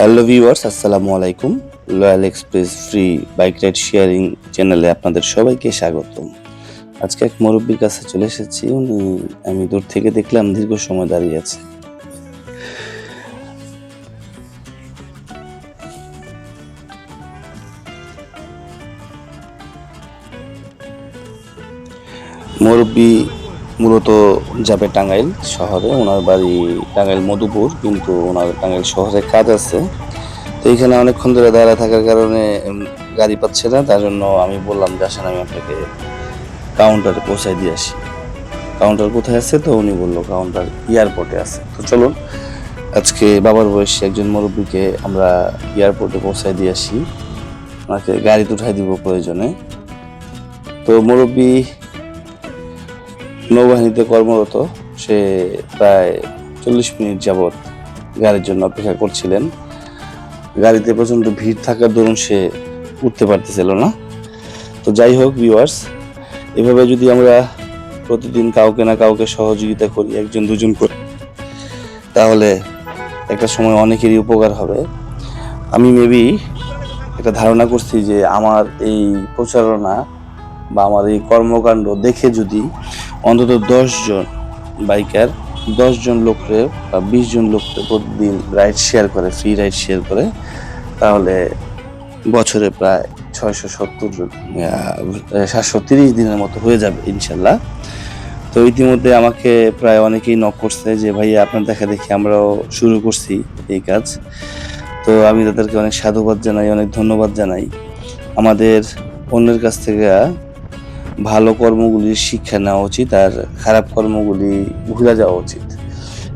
Hello viewers আসসালামু আলাইকুম loyal express free bike ride sharing চ্যানেলে আপনাদের সবাইকে স্বাগতম। আজকে এক মুরব্বীর কাছে চলে এসেছি। উনি, আমি দূর থেকে দেখলাম, দীর্ঘ সময় দাঁড়িয়ে আছে। মুরব্বী মূলত যাবে টাঙ্গাইল শহরে, ওনার বাড়ি টাঙ্গাইল মধুপুর, কিন্তু ওনার টাঙ্গাইল শহরে কাজ আছে। তো এইখানে অনেকক্ষণ ধরে দাঁড়ায় থাকার কারণে গাড়ি পাচ্ছে না, তার জন্য আমি বললাম যে আসেন আমি আপনাকে কাউন্টারে পৌঁছায় দিয়ে আসি। কাউন্টার কোথায় আছে? তো উনি বলল কাউন্টার এয়ারপোর্টে আছে। তো চলুন, আজকে বাবার বয়সী একজন মুরব্বীকে আমরা এয়ারপোর্টে পৌঁছায় দিয়ে আসি। ওনাকে গাড়িতে উঠাই দিব প্রয়োজনে। তো মুরব্বী নৌবাহিনীতে কর্মরত, সে প্রায় চল্লিশ মিনিট যাবৎ গাড়ির জন্য অপেক্ষা করছিলেন। গাড়িতে প্রচণ্ড ভিড় থাকার দরুন সে উঠতে পারতেছিল না। তো যাই হোক ভিউয়ার্স এভাবে যদি আমরা প্রতিদিন কাউকে না কাউকে সহযোগিতা করি, একজন, দুজন করে, তাহলে একটা সময় অনেকেরই উপকার হবে। আমি মেবি একটা ধারণা করছি যে আমার এই প্রচারণা বা আমার এই কর্মকাণ্ড দেখে যদি অন্তত জন বাইকার জন লোকরে বা বিশ জন লোকরে প্রতিদিন রাইড শেয়ার করে, ফ্রি রাইড শেয়ার করে। তাহলে বছরে প্রায় ছয়শো সত্তর সাতশো তিরিশ দিনের মতো হয়ে যাবে ইনশাল্লাহ। তো ইতিমধ্যে আমাকে প্রায় অনেকেই নক করছে যে ভাই আপনার দেখা দেখি আমরাও শুরু করছি এই কাজ। তো আমি তাদেরকে অনেক সাধুবাদ জানাই, অনেক ধন্যবাদ জানাই। আমাদের অন্যের কাছ থেকে ভালো কর্মগুলির শিক্ষা নেওয়া উচিত আর খারাপ কর্মগুলি ভুলে যাওয়া উচিত।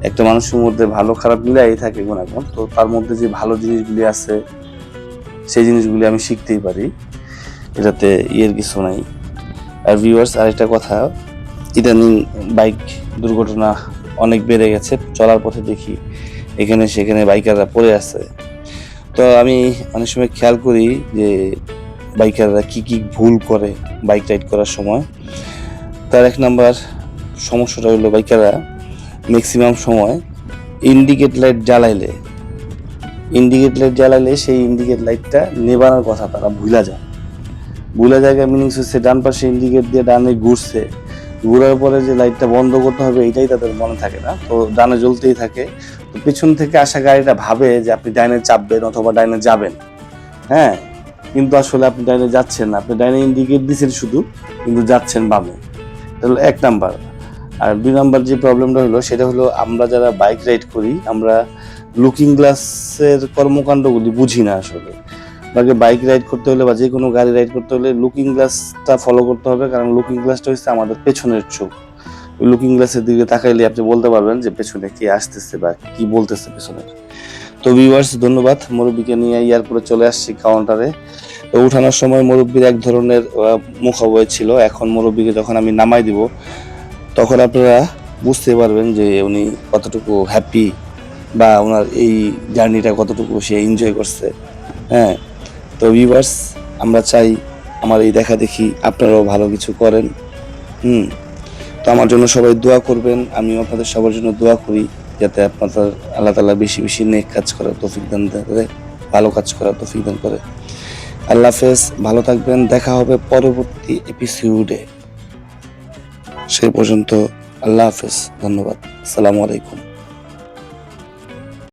একটা মানুষের মধ্যে ভালো খারাপ মিলাই থাকে গুণাগুণ তো তার মধ্যে যে ভালো জিনিসগুলি আছে, সেই জিনিসগুলি আমি শিখতেই পারি। এটাতে ইয়ের কিছু নাই। আর ভিউয়ার্স আরেকটা কথা, ইদানিং বাইক দুর্ঘটনা অনেক বেড়ে গেছে, চলার পথে দেখি এখানে সেখানে বাইকাররা পড়ে আছে। তো আমি অনেক সময় খেয়াল করি যে বাইকাররা কি কি ভুল করে বাইক রাইড করার সময়? তার এক নাম্বার সমস্যাটা হলো বাইকাররা ম্যাক্সিমাম সময় ইন্ডিকেট লাইট জ্বালাইলে। ইন্ডিকেট লাইট জ্বালাইলে সেই ইন্ডিকেট লাইটটা নেবানোর কথা তারা ভুলা যায়। ভুলা জায়গায় মিনিংস হচ্ছে ডান পাশে ইন্ডিকেট দিয়ে ডানে ঘুরছে। ঘুরার পরে যে লাইটটা বন্ধ করতে হবে, এটাই তাদের মনে থাকে না। তো ডানে জ্বলতেই থাকে। তো পিছন থেকে আসা গাড়িটা ভাবে যে আপনি ডাইনে চাপবেন অথবা ডাইনে যাবেন। হ্যাঁ? কিন্তু আসলে আপনি ডাইনে যাচ্ছেন আপনি ডাইনে ইন্ডিকেট দিচ্ছেন শুধু, কিন্তু যাচ্ছেন বামে। এটা হলো এক নাম্বার। আর দুই নাম্বার যে প্রবলেমটা হলো, সেটা হলো আমরা যারা বাইক রাইড করি, আমরা লুকিং গ্লাসের কর্মকাণ্ডগুলি বুঝি না আসলে। আপনাকে বাইক রাইড করতে হলে বা যে কোনো গাড়ি রাইড করতে হলে লুকিং গ্লাসটা ফলো করতে হবে, কারণ লুকিং গ্লাসটা হচ্ছে আমাদের পেছনের চোখ। লুকিং গ্লাসের দিকে তাকাইলে আপনি বলতে পারবেন যে পেছনে কে আসতেছে বা কি বলতেছে পেছনে তো ভিউয়ার্স ধন্যবাদ। মুরব্বীকে নিয়ে এয়ারপোর্টে চলে আসছি কাউন্টারে তো উঠানোর সময় মুরব্বীর এক ধরনের মুখাবয় ছিল। এখন মুরব্বীকে যখন আমি নামাই দিব, তখন আপনারা বুঝতে পারবেন যে উনি কতটুকু হ্যাপি বা ওনার এই জার্নিটা কতটুকু সে এনজয় করছে। হ্যাঁ তো ভিউয়ার্স আমরা চাই আমার এই দেখা দেখি আপনারাও ভালো কিছু করেন। হুম, তো আমার জন্য সবাই দোয়া করবেন। আমিও আপনাদের সবার জন্য দোয়া করি। যাতে আপনাদের আল্লাহ তালা বেশি বেশি নেক কাজ করার তৌফিক দান করে ভালো কাজ করার তৌফিক দান করে। আল্লাহ হাফেজ, ভালো থাকবেন, দেখা হবে পরবর্তী এপিসিউডে সেই পর্যন্ত আল্লাহ হাফেজ, ধন্যবাদ। আসসালামু আলাইকুম।